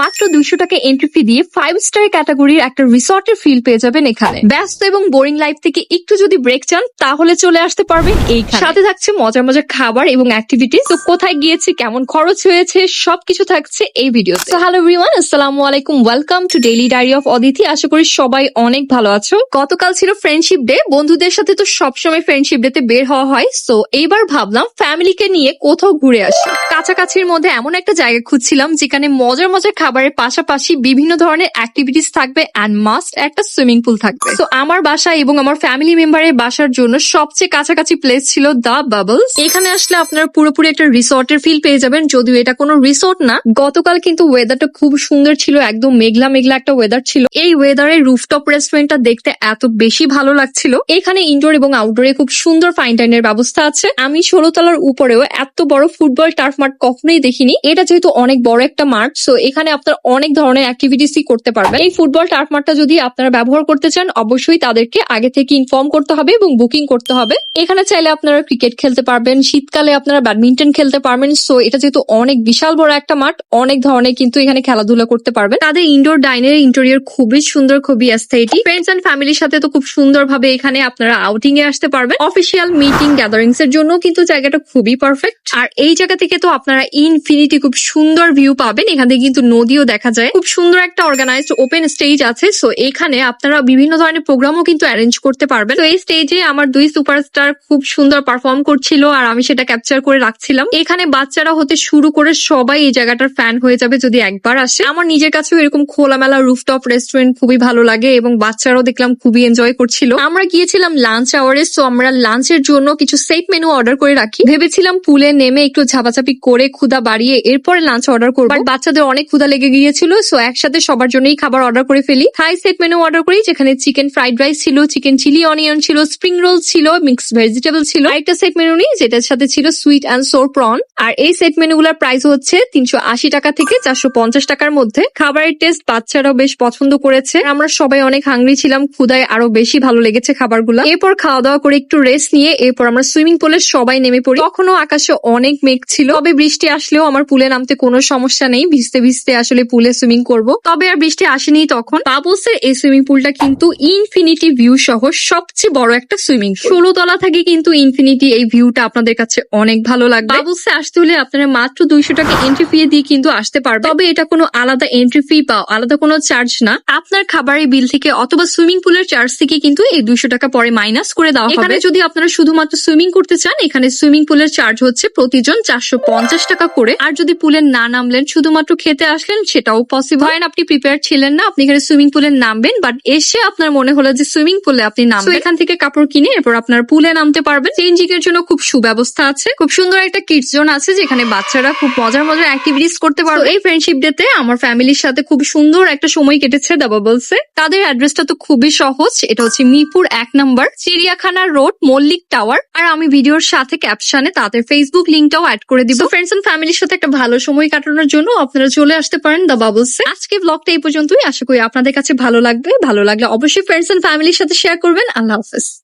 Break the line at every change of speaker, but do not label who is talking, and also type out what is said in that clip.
মাত্র দুইশো টাকা এন্ট্রি ফি দিয়ে ফাইভ স্টার ক্যাটাগরির একটা রিসর্টের ফিল পেয়ে যাবেন এখানে। ব্যস্ত এবং বোরিং লাইফ থেকে একটু যদি ব্রেক চান, তাহলে চলে আসতে পারবেন এইখানে। সাথে থাকছে মজার মজার খাবার এবং অ্যাক্টিভিটি তো কোথায় গিয়েছি, কেমন খরচ হয়েছে, সবকিছু থাকছে এই ভিডিও হ্যালো এভরিওয়ান আসসালামু আলাইকুম। Welcome to daily diary of Aditi আশা করি সবাই অনেক ভালো আছো। গতকাল ছিল ফ্রেন্ডশিপ ডে বন্ধুদের সাথে তো সবসময় ফ্রেন্ডশিপ ডে তে বের হওয়া হয়। সো এইবার ভাবলাম ফ্যামিলিকে নিয়ে কোথাও ঘুরে আসি। কাছাকাছির মধ্যে এমন একটা জায়গা খুঁজছিলাম, যেখানে মজার মজার খাবারের পাশাপাশি বিভিন্ন ধরনের অ্যাক্টিভিটিস থাকবে অ্যান্ড মাস্ট একটা সুইমিং পুল থাকবে। তো আমার বাসা এবং আমার ফ্যামিলি মেম্বারের বাসার জন্য সবচেয়ে কাছাকাছি প্লেস ছিল দ্য বাবলস এখানে আসলে আপনারা পুরোপুরি একটা রিসর্টের ফিল পেয়ে যাবেন, যদিও এটা কোনো রিসর্ট না। গতকাল কিন্তু ওয়েদারটা খুব সুন্দর ছিল, একদম মেঘলা মেঘলা একটা ওয়েদার ছিল। এই ওয়েদারে রুফটপ রেস্টুরেন্টটা দেখতে এত বেশি ভালো লাগছিল। এখানে ইনডোর এবং আউটডোরে খুব সুন্দর ফাইন টাইনের ব্যবস্থা আছে। আমি ষোলো তলার উপরেও এত বড় ফুটবল টার্ফ মাঠ কখনোই দেখিনি। এটা যেহেতু অনেক বড় একটা মাঠ সো এখানে আপনার অনেক ধরনের অ্যাক্টিভিটিসই করতে পারবেন। এই ফুটবল টার্ফ মাঠটা যদি আপনারা ব্যবহার করতে চান, অবশ্যই তাদেরকে আগে থেকে ইনফর্ম করতে হবে এবং বুকিং করতে হবে। এখানে চাইলে আপনারা ক্রিকেট খেলতে পারবেন, শীতকালে আপনারা ব্যাডমিন্টন খেলতে পারবেন। সো এটা যেহেতু অনেক বিশাল বড় একটা মাঠ, অনেক ধরনের কিন্তু এখানে খেলাধুলা করতে পারবেন। তাদের ইনডোর ডাইনের ইন্টেরিয়র খুবই সুন্দর, খুবই অ্যাস্থেটিক ফ্রেন্ডস এন্ড ফ্যামিলির সাথে তো খুব সুন্দর ভাবে এখানে আপনারা আউটিং এ আসতে পারবেন। অফিসিয়াল মিটিং গ্যাদারিংস এর জন্য কিন্তু জায়গাটা খুবই পারফেক্ট আর এই জায়গা থেকে তো আপনারা ইনফিনিটি খুব সুন্দর ভিউ পাবেন। এখান থেকে কিন্তু নদীও দেখা যায়। খুব সুন্দর একটা অর্গানাইজড ওপেন স্টেজ আছে। সো এখানে আপনারা বিভিন্ন ধরনের প্রোগ্রামও কিন্তু অ্যারেঞ্জ করতে পারবেন। তো এই স্টেজে আমার দুই সুপারস্টার খুব সুন্দর পারফর্ম করছিল আর আমি সেটা ক্যাপচার করে রাখছিলাম। এখানে বাচ্চারা হতে শুরু করে সবাই এই জায়গাটার ফ্যান হয়ে যাবে যদি একবার আসে। আমার নিজের কাছেও এরকম খোলামেলা রুফটপ রেস্টুরেন্ট খুবই ভালো লাগে এবং বাচ্চারাও দেখলাম খুবই এনজয় করছিল। আমরা গিয়েছিলাম লাঞ্চ আওয়ারে সো আমরা লাঞ্চের জন্য কিছু সেট মেনু অর্ডার করে রাখি। ভেবেছিলাম পুলে নেমে একটু ঝাপাঝাপি করে ক্ষুদা বাড়িয়ে এরপরে লাঞ্চ অর্ডার করব। বাচ্চাদের অনেক ক্ষুদা লেগে গিয়েছিল সো একসাথে সবার জন্যই খাবার অর্ডার করে ফেলি। থাই সেট মেনু অর্ডার করি, যেখানে চিকেন ফ্রাইড রাইস ছিল চিকেন চিলি অনিয়ন ছিল স্প্রিং রোল ছিল মিক্স ভেজিটেবল ছিল। আরেকটা সেট মেনু নিই, যেটার সাথে ছিল সুইট অ্যান্ড সোর প্রন আর এই সেট মেনুগুলোর প্রাইস হচ্ছে তিনশো আশি টাকা থেকে চারশো পঞ্চাশ টাকার মধ্যে। খাবারের টেস্ট বাচ্চারাও বেশ পছন্দ করেছে। আমরা সবাই অনেক হাংরি ছিলাম ক্ষুদায় আরও বেশি ভালো লেগেছে খাবার খাবারগুলো। এরপর খাওয়া দাওয়া করে একটু রেস্ট নিয়ে এরপর আমরা সুইমিং পুলে সবাই নেমে পড়ি। তখনও আকাশে অনেক মেঘ ছিল, তবে বৃষ্টি আসলেও আমার পুলে নামতে কোনো সমস্যা নেই, ভিজতে ভিজতে আসলে পুলে সুইমিং করব। তবে আর বৃষ্টি আসেনি তখন। বাবলসের এই সুইমিং পুলটা কিন্তু ইনফিনিটি ভিউ সহ সবচেয়ে বড় একটা সুইমিং ষোলো তলা থেকে কিন্তু ইনফিনিটি এই ভিউটা আপনাদের কাছে অনেক ভালো লাগবে। বাবলসে আসতে হলে আপনারা মাত্র দুইশো টাকা এন্ট্রি ফি দিয়ে কিন্তু আসতে পারবে তবে এটা কোনো আলাদা এন্ট্রি ফি বা আলাদা কোনো চার্জ না। আপনার খাবারের বিল থেকে অথবা সুইমিং পুলের চার্জ থেকে কিন্তু এই দুইশো টাকা পরে মাইনাস করে দেওয়া হবে। এখানে যদি আপনারা শুধুমাত্র সুইমিং করতে চান এখানে সুইমিং পুলের চার্জ হচ্ছে প্রতিজন চারশো পঞ্চাশ টাকা করে। আর যদি পুলে না নামলেন শুধুমাত্র খেতে আসলেন সেটাও পসিবল হয় আপনি প্রিপেয়ার ছিলেন না আপনি এখানে সুইমিং পুলে নামবেন বাট এসে আপনার মনে হলো যে সুইমিং পুলে আপনি নামবেন। এখান থেকে কাপড় কিনে এরপর আপনার পুলে নামতে পারবেন। চেঞ্জিং এর জন্য খুব সুব্যবস্থা আছে। খুব সুন্দর একটা কিডস জোন আছে যেখানে বাচ্চারা খুব মজার মজার অ্যাক্টিভিটিস করতে পারবে। এই ফ্রেন্ডশিপ ডে তে আমার ফ্যামিলির সাথে খুব সুন্দর একটা সময় কেটেছে দাবা বলছে তাদের অ্যাড্রেসটা তো খুবই সহজ এটা হচ্ছে মিরপুর এক নম্বর চিড়িয়াখানা রোড মল্লিক টাওয়ার আর আমি ভিডিওর সাথে ক্যাপশনে তাদের ফেসবুক লিঙ্কটাও অ্যাড করে দিব। ফ্রেন্ডস এন্ড ফ্যামিলির সাথে একটা ভালো সময় কাটানোর জন্য আপনারা চলে আসতে পারেন দ্য বাবলসে আজকে ব্লগটা এই পর্যন্তই। আশা করি আপনাদের কাছে ভালো লাগবে। ভালো লাগলে অবশ্যই ফ্রেন্ডস এন্ড ফ্যামিলির সাথে শেয়ার করবেন। আল্লাহ হাফেজ।